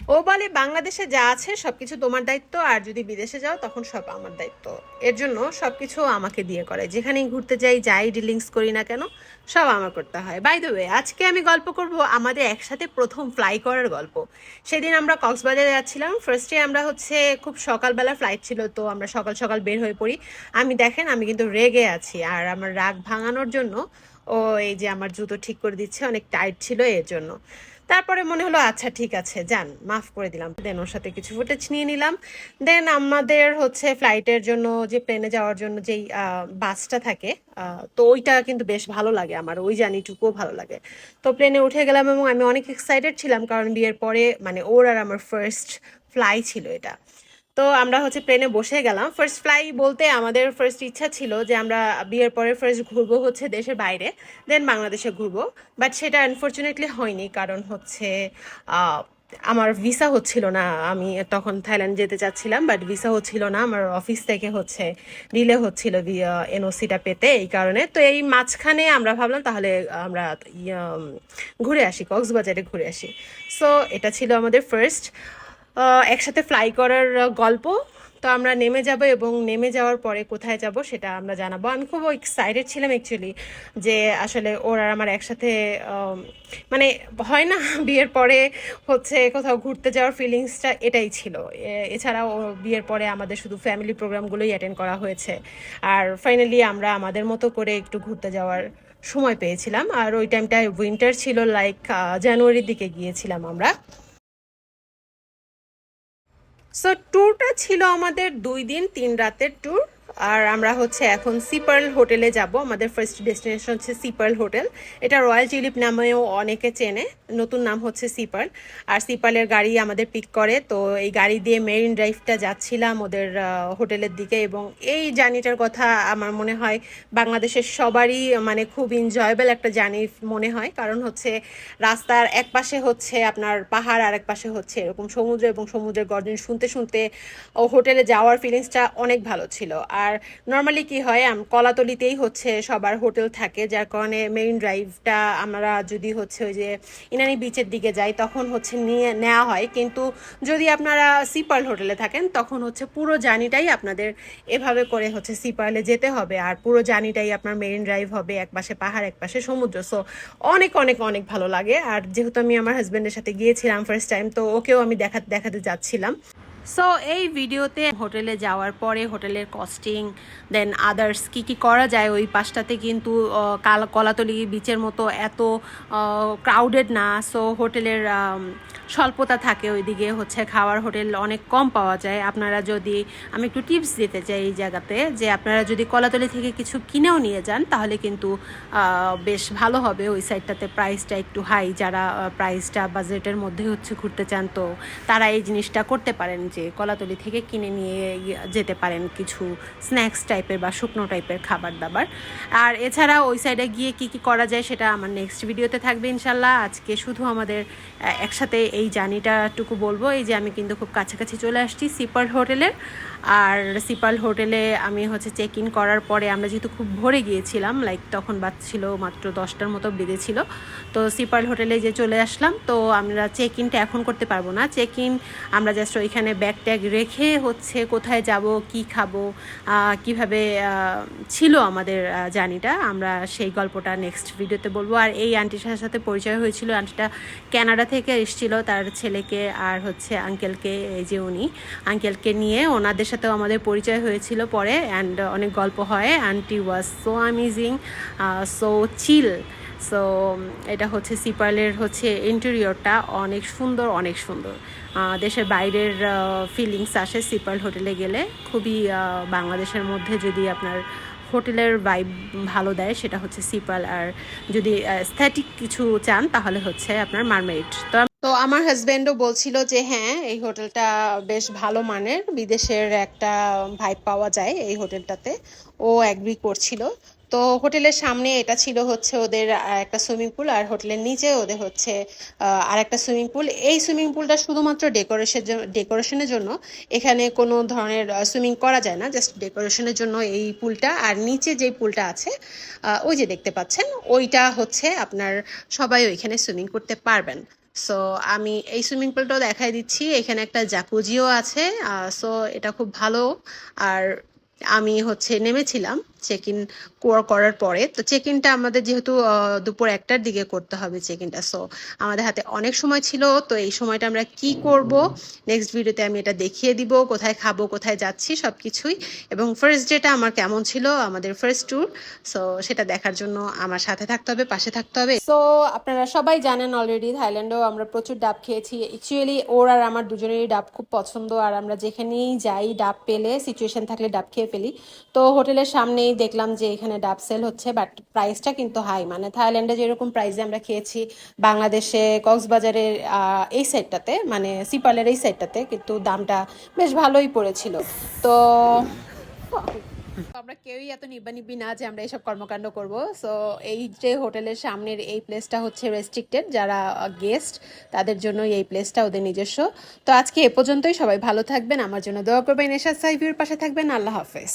ও বলে, বাংলাদেশে যা আছে সবকিছু তোমার দায়িত্ব, আর যদি বিদেশে যাও তখন সব আমার দায়িত্ব। এর জন্য সবকিছু আমাকে দিয়ে করে। যেখানেই ঘুরতে যাই যাই ডিলিংস করি না কেন, সব আমার করতে হয়। বাই দ্য ওয়ে আজকে আমি গল্প করব আমাদের একসাথে প্রথম ফ্লাই করার গল্প। সেদিন আমরা কক্সবাজারে যাচ্ছিলাম। ফার্স্টে আমরা হচ্ছে খুব সকালবেলা ফ্লাইট ছিল, তো আমরা সকাল সকাল বের হয়ে পড়ি। আমি দেখেন, আমি কিন্তু রেগে আছি, আর আমার রাগ ভাঙানোর জন্য ও এই যে আমার জুতো ঠিক করে দিচ্ছে, অনেক টাইট ছিল, এর জন্য। তারপরে মনে হলো আচ্ছা ঠিক আছে, যান, মাফ করে দিলাম। দেন ওর সাথে কিছু ফুটেজ নিয়ে নিলাম। দেন আমাদের হচ্ছে ফ্লাইটের জন্য, যে প্লেনে যাওয়ার জন্য যেই বাসটা থাকে তো ওইটা কিন্তু বেশ ভালো লাগে আমার, ওই জার্নিটুকুও ভালো লাগে। তো প্লেনে উঠে গেলাম এবং আমি অনেক এক্সাইটেড ছিলাম, কারণ বিয়ের পরে মানে ওর আর আমার ফার্স্ট ফ্লাই ছিল এটা। তো আমরা হচ্ছে প্লেনে বসে গেলাম। ফার্স্ট ফ্লাই বলতে আমাদের ফার্স্ট ইচ্ছা ছিল যে আমরা বিয়ের পরে ফার্স্ট ঘুরবো হচ্ছে দেশের বাইরে দেন বাংলাদেশে ঘুরবো। বাট সেটা আনফর্চুনেটলি হয়নি কারণ হচ্ছে আমার ভিসা হচ্ছিল না। আমি তখন থাইল্যান্ড যেতে চাচ্ছিলাম বাট ভিসা হচ্ছিল না। আমার অফিস থেকে হচ্ছে ডিলে হচ্ছিল এনওসিটা পেতে এই কারণে। তো এই মাঝখানে আমরা ভাবলাম তাহলে আমরা ইয়া, ঘুরে আসি কক্সবাজারে ঘুরে আসি। সো এটা ছিল আমাদের ফার্স্ট একসাথে ফ্লাই করার গল্প। তো আমরা নেমে যাব এবং নেমে যাওয়ার পরে কোথায় যাব সেটা আমরা জানাব। আমি খুব এক্সাইটেড ছিলাম অ্যাকচুয়ালি যে আসলে ওর আমার একসাথে মানে হয় না, বিয়ের পরে হচ্ছে কোথাও ঘুরতে যাওয়ার ফিলিংসটা এটাই ছিল। এছাড়াও ও বিয়ের পরে আমাদের শুধু ফ্যামিলি প্রোগ্রামগুলোই অ্যাটেন্ড করা হয়েছে। আর ফাইনালি আমরা আমাদের মতো করে একটু ঘুরতে যাওয়ার সময় পেয়েছিলাম। আর ওই টাইমটায় উইন্টার ছিল লাইক জানুয়ারির দিকে গিয়েছিলাম আমরা। সো ট্যুরটা ছিল আমাদের দুই দিন তিন রাতের ট্যুর আর আমরা হচ্ছে এখন সিপার্ল হোটেলে যাব। আমাদের ফার্স্ট ডেস্টিনেশন হচ্ছে সিপার্ল হোটেল। এটা রয়্যাল টিউলিপ নামেও অনেকে চেনে। নতুন নাম হচ্ছে সিপার্ল আর সিপার্লের গাড়ি আমাদের পিক করে। তো এই গাড়ি দিয়ে মেরিন ড্রাইভটা যাচ্ছিলাম ওদের হোটেলের দিকে এবং এই জার্নিটার কথা আমার মনে হয় বাংলাদেশের সবারই মানে খুব এনজয়েবল একটা জার্নি মনে হয়। কারণ হচ্ছে রাস্তার এক পাশে হচ্ছে আপনার পাহাড় আর এক পাশে হচ্ছে এরকম সমুদ্র এবং সমুদ্রের গর্জন শুনতে শুনতে ও হোটেলে যাওয়ার ফিলিংসটা অনেক ভালো ছিল। আর নর্মালি কি হয় কলাতলিতেই হচ্ছে সবার হোটেল থাকে। যার কারণে মেইন ড্রাইভটা আমরা যদি হচ্ছে ওই যে ইনানি বিচের দিকে যাই, তখন হচ্ছে নিয়ে নেওয়া হয়। কিন্তু যদি আপনারা সিপার্ল হোটেলে থাকেন, তখন হচ্ছে পুরো জার্নিটাই আপনাদের এভাবে করে হচ্ছে সিপার্লে যেতে হবে। আর পুরো জার্নিটাই আপনার মেরিন ড্রাইভ হবে, এক পাশে পাহাড়, এক পাশে সমুদ্র। সো অনেক অনেক অনেক ভালো লাগে। আর যেহেতু আমি আমার হাজব্যান্ডের সাথে গিয়েছিলাম ফার্স্ট টাইম তো ওকেও আমি দেখাতে দেখাতে যাচ্ছিলাম। সো এই ভিডিওতে হোটেলে যাওয়ার পরে হোটেলের কস্টিং দেন আদার্স কি কি করা যায় ওই পাশটাতে কিন্তু কাল কলাতলি বিচের মতো এত ক্রাউডেড না। সো হোটেলের স্বল্পতা থাকে ওইদিকে হচ্ছে খাওয়ার হোটেল অনেক কম পাওয়া যায়। আপনারা যদি, আমি একটু টিপস দিতে চাই এই জায়গাতে, যে আপনারা যদি কলাতলি থেকে কিছু কিনেও নিয়ে যান, তাহলে কিন্তু বেশ ভালো হবে ওই সাইডটাতে প্রাইসটা একটু হাই যারা প্রাইসটা বাজেটের মধ্যে হচ্ছে ঘুরতে চান তো, তারা এই জিনিসটা করতে পারেন যে কলাতলি থেকে কিনে নিয়ে যেতে পারেন কিছু স্ন্যাক্স টাইপের বা শুকনো টাইপের খাবার দাবার। আর এছাড়া ওই সাইডে গিয়ে কি কি করা যায় সেটা আমার নেক্সট ভিডিওতে থাকবে ইনশাল্লাহ। আজকে শুধু আমাদের একসাথে এই জার্নিটাটুকু বলব। এই যে আমি কিন্তু খুব কাছাকাছি চলে আসছি সিপার্ল হোটেলের আর সিপাল হোটেলে আমি হচ্ছে চেক ইন করার পরে আমরা যেহেতু খুব ভোরে গিয়েছিলাম লাইক তখন বাজছিল মাত্র দশটার মতো বেজেছিল তো সিপার্ল হোটেলে যে চলে আসলাম, তো আমরা চেক ইনটা এখন করতে পারব না। চেক ইন আমরা জাস্ট ওইখানে ব্যাগ ট্যাগ রেখে হচ্ছে কোথায় যাব, কি খাব কীভাবে ছিল আমাদের জানিটা আমরা সেই গল্পটা নেক্সট ভিডিওতে বলব। আর এই আন্টিটার সাথে পরিচয় হয়েছিল আন্টিটা ক্যানাডা থেকে এসেছিল তার ছেলেকে আর হচ্ছে আঙ্কেলকে এই যে উনি। আঙ্কেলকে নিয়ে ওনাদের সাথেও আমাদের পরিচয় হয়েছিল পরে অ্যান্ড অনেক গল্প হয়। Aunty was so amazing so chill so এটা হচ্ছে সিপার্লের হচ্ছে ইন্টেরিয়রটা অনেক সুন্দর অনেক সুন্দর। দেশের বাইরের ফিলিংস আসে সিপার্ল হোটেলে গেলে। খুবই বাংলাদেশের মধ্যে যদি আপনার হোটেলের ভাইব ভালো দেয়, সেটা হচ্ছে সিপাল। আর যদি স্থেটিক কিছু চান, তাহলে হচ্ছে আপনার মারমেরিট। তো তো আমার হাজবেন্ডও বলছিল যে হ্যাঁ এই হোটেলটা বেশ ভালো মানের। বিদেশের একটা ভাইব পাওয়া যায় এই হোটেলটাতে। ও অ্যাগ্রি করছিল। তো হোটেলের সামনে এটা ছিল হচ্ছে ওদের একটা সুইমিং পুল আর হোটেলের নিচে ওদের হচ্ছে আর একটা সুইমিং পুল। এই সুইমিং পুলটা শুধুমাত্র ডেকোরেশন ডেকোরেশনের জন্য, এখানে কোনো ধরনের সুইমিং করা যায় না, জাস্ট ডেকোরেশনের জন্য এই পুলটা। আর নিচে যে পুলটা আছে ওই যে দেখতে পাচ্ছেন, ওইটা হচ্ছে আপনার সবাই ওইখানে সুইমিং করতে পারবেন। সো আমি এই সুইমিং পুলটাও দেখাই দিচ্ছি, এখানে একটা জাকুজিও আছে সো এটা খুব ভালো। আর আমি হচ্ছে নেমেছিলাম চেক ইন করার পরে, তো চেক ইনটা আমাদের যেহেতু দুপুর একটার দিকে করতে হবে চেক ইনটা সো আমাদের হাতে অনেক সময় ছিল, তো এই সময়টা আমরা কি করব? নেক্সট ভিডিওতে আমি এটা দেখিয়ে দিব, কোথায় খাব, কোথায় যাচ্ছি সব কিছুই এবং ফার্স্ট ডেটা আমার কেমন ছিল, আমাদের ফার্স্ট ট্যুর সো সেটা দেখার জন্য আমার সাথে থাকতে হবে, পাশে থাকতে হবে। সো আপনারা সবাই জানেন অলরেডি থাইল্যান্ডেও আমরা প্রচুর ডাব খেয়েছি। অ্যাকচুয়ালি ওর আর আমার দুজনেরই ডাব খুব পছন্দ, আর আমরা যেখানেই যাই, ডাব পেলে সিচুয়েশন থাকলে ডাব খেয়ে ফেলি। তো হোটেলের সামনেই দেখলাম যে এখানে ডাব সেল হচ্ছে বাট প্রাইসটা কিন্তু হাই মানে থাইল্যান্ডে যেরকম প্রাইসে আমরা খেয়েছি, বাংলাদেশে কক্সবাজারের এই সাইডটাতে মানে সিপালের এই সাইডটাতে কিন্তু দামটা বেশ ভালোই পড়েছিল। তো আমরা কেউই এত নিব্বানিব্বি না যে আমরা এইসব কর্মকাণ্ড করব। সো এই যে হোটেলের সামনের এই প্লেসটা হচ্ছে রেস্ট্রিক্টেড যারা গেস্ট তাদের জন্যই এই প্লেসটা ওদের নিজস্ব। তো আজকে এ পর্যন্তই, সবাই ভালো থাকবেন। আমার জন্য দোয়া করবেন। এশাদ সাইভির পাশে থাকবেন। আল্লাহ হাফেজ।